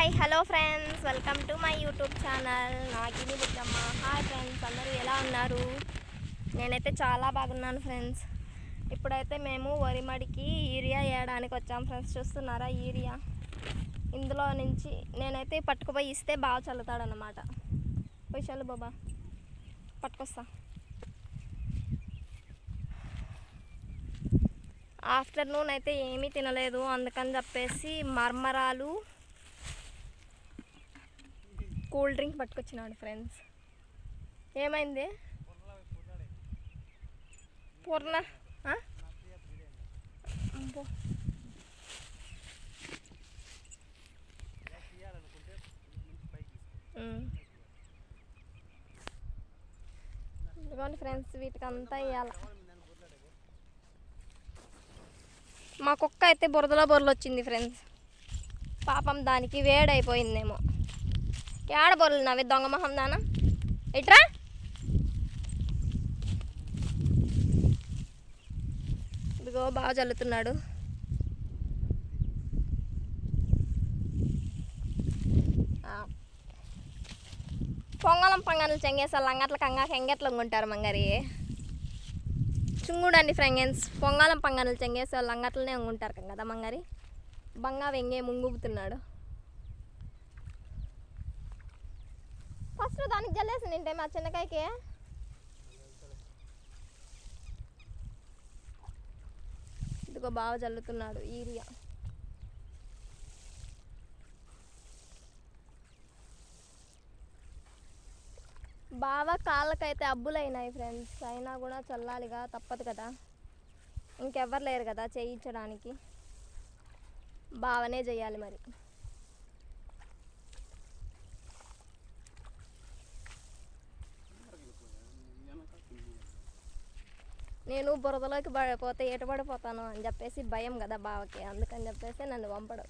Hi hello friends. Welcome to my YouTube channel. Nagini Buddhamma hi friends. అందరూ ఎలా ఉన్నారు? నేనైతే చాలా బాగున్నాను ఫ్రెండ్స్. ఇప్పుడైతే మేము వరిమడికి యూరియా వేయడానికి వచ్చాం ఫ్రెండ్స్. చూస్తున్నారా యూరియా? ఇందులో నుంచి నేనైతే పట్టుకుపోయి ఇస్తే బాగా చల్లుతాడనమాట పోయి చల్లు బాబా. పట్టుకొస్తా. ఆఫ్టర్నూన్ అయితే ఏమీ తినలేదు. అందుకని చెప్పేసి మర్మరాలు కూల్ డ్రింక్ పట్టుకొచ్చినాడు ఫ్రెండ్స్. ఏమైంది? పూర్ణ అబ్బో. ఇదిగోండి ఫ్రెండ్స్ వీటికి అంతా ఇవ్వాలి మా కుక్క అయితే బురదలో బొరలు వచ్చింది ఫ్రెండ్స్. పాపం దానికి వేడైపోయిందేమో. ఏడ బొరలు నావి దొంగ మొహం దానా ఇట్రా. ఇదిగో బాగా చల్లుతున్నాడు పొంగలం పొంగలు చెంగేసాలు అంగట్ల కంగా హెంగెట్లు ఉంటారు మంగారి. చుంగుడండి ఫ్రెండ్స్ పొంగలం పొంగలు చెంగేసి వాళ్ళు అంగట్లనే ఉంటారు కదా మంగారి. బంగా వెంగే ముంగుపుతున్నాడు ఫస్ట్ దానికి జల్లేసి నింటే మా చిన్నకాయకి. ఇదిగో బాగా జల్లుతున్నాడు ఈరియా. బాగా కాళ్ళకైతే అబ్బులైనాయి ఫ్రెండ్స్ అయినా కూడా చల్లాలిగా తప్పదు కదా. ఇంకెవ్వరు లేరు కదా చేయించడానికి. బావనే చేయాలి మరి. నేను బురదలోకి పడిపోతే ఎటు పడిపోతాను అని చెప్పేసి భయం కదా బావకి. అందుకని చెప్పేసి నన్ను పంపడు.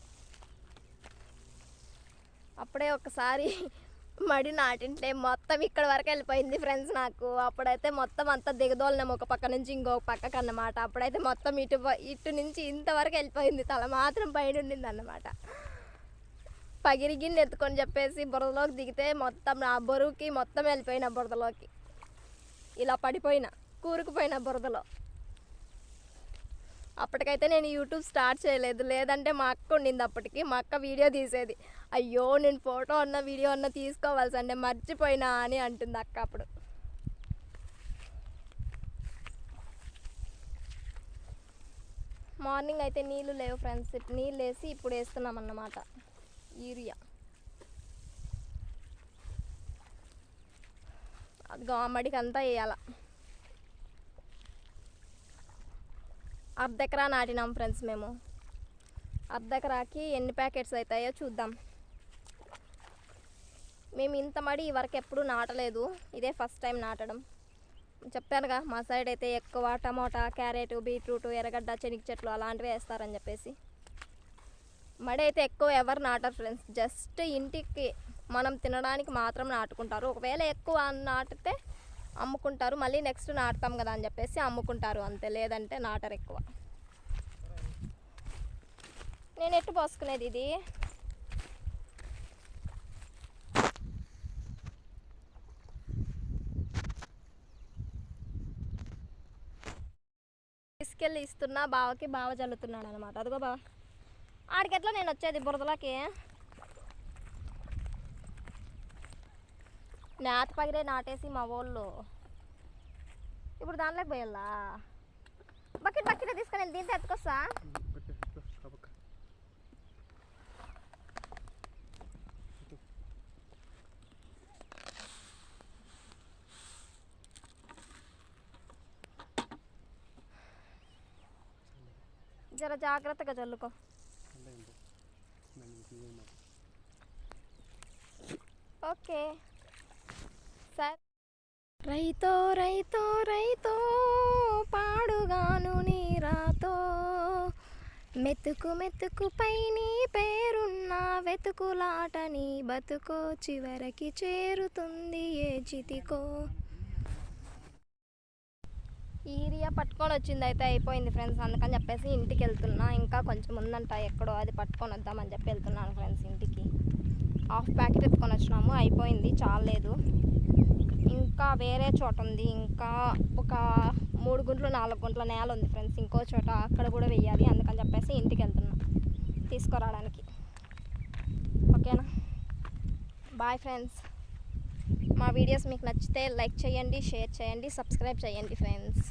అప్పుడే ఒకసారి మడి నాటింటే మొత్తం ఇక్కడ వరకు వెళ్ళిపోయింది ఫ్రెండ్స్ నాకు. అప్పుడైతే మొత్తం అంతా దిగదోలినాము ఒక పక్క నుంచి ఇంకొక పక్కకు అన్నమాట. అప్పుడైతే మొత్తం ఇటు ఇటు నుంచి ఇంతవరకు వెళ్ళిపోయింది. తల మాత్రం పైన ఉండింది అన్నమాట. పగిరి గిన్నె ఎత్తుకొని చెప్పేసి బురదలోకి దిగితే మొత్తం నా బరువుకి మొత్తం వెళ్ళిపోయిన బురదలోకి. ఇలా పడిపోయిన. కూరుకుపోయిన బురదలో. అప్పటికైతే నేను యూట్యూబ్ స్టార్ట్ చేయలేదు. లేదంటే మా అక్క ఉండింది అప్పటికి. మా అక్క వీడియో తీసేది. అయ్యో నేను ఫోటో అన్న వీడియో అన్న తీసుకోవాల్సి అంటే మర్చిపోయినా అని అంటుంది అక్క అప్పుడు. మార్నింగ్ అయితే నీళ్ళు లేవు ఫ్రెండ్స్. నీళ్ళు వేసి ఇప్పుడు వేస్తున్నాం అన్నమాట యూరియా అది గోమడికి అంతా వేయాల. అర్ధకరా నాటినాం ఫ్రెండ్స్ మేము. అర్ధకరాకి ఎన్ని ప్యాకెట్స్ అవుతాయో చూద్దాం. మేము ఇంత మడి ఈ వరకు ఎప్పుడు నాటలేదు. ఇదే ఫస్ట్ టైం నాటడం. చెప్పానుగా మా సైడ్ అయితే ఎక్కువ టమోటా క్యారెట్ బీట్రూట్ ఎర్రగడ్డ శనగ చెట్లు అలాంటివి వేస్తారని చెప్పేసి. మడి అయితే ఎక్కువ ఎవరు నాటరు ఫ్రెండ్స్. జస్ట్ ఇంటికి మనం తినడానికి మాత్రం నాటుకుంటారు. ఒకవేళ ఎక్కువ నాటితే అమ్ముకుంటారు. మళ్ళీ నెక్స్ట్ నాటుతాం కదా అని చెప్పేసి అమ్ముకుంటారు అంతే. లేదంటే నాటరు ఎక్కువ. నేను ఎట్టు పోసుకునేది ఇది? తీసుకెళ్ళి ఇస్తున్నా. బావకి బావ చల్లుతున్నాడు అనమాట అదిగో బావ. ఆడికెట్లా నేను వచ్చేది బురదలోకి? నేత పగిరే నాటేసి మా వాళ్ళు. ఇప్పుడు దాంట్లోకి పోయాలా? బకెట్ బకెట్ తీసుకొని వెళ్ళి దీంతో ఎత్తుకొస్తా? జర జాగ్రత్తగా చల్లుకో ఓకే. రైతో రైతో రైతో పాడుగాను నీరాతో మెతుకు మెతుకు పై నీ పేరున్న వెతుకులాట నీ బతుకో చివరికి చేరుతుంది ఏ చితికో. ఈరియా పట్టుకొని వచ్చింది అయితే అయిపోయింది ఫ్రెండ్స్ అందుకని చెప్పేసి ఇంటికి వెళ్తున్నా. ఇంకా కొంచెం ఉందంట ఎక్కడో అది పట్టుకొని వద్దామని చెప్పి వెళ్తున్నాను ఫ్రెండ్స్ ఇంటికి. హాఫ్ ప్యాకెట్ ఎత్తుకొని వచ్చినాము అయిపోయింది చాలేదు వేరే చోట ఉంది. ఇంకా ఒక మూడు గుంట్లు నాలుగు గుంట్ల నేల ఉంది ఫ్రెండ్స్. ఇంకో చోట అక్కడ కూడా వెయ్యాలి అందుకని చెప్పేసి ఇంటికి వెళ్తున్నా తీసుకురావడానికి. ఓకేనా? Bye friends. మా వీడియోస్ మీకు నచ్చితే లైక్ చేయండి షేర్ చేయండి సబ్స్క్రైబ్ చేయండి ఫ్రెండ్స్.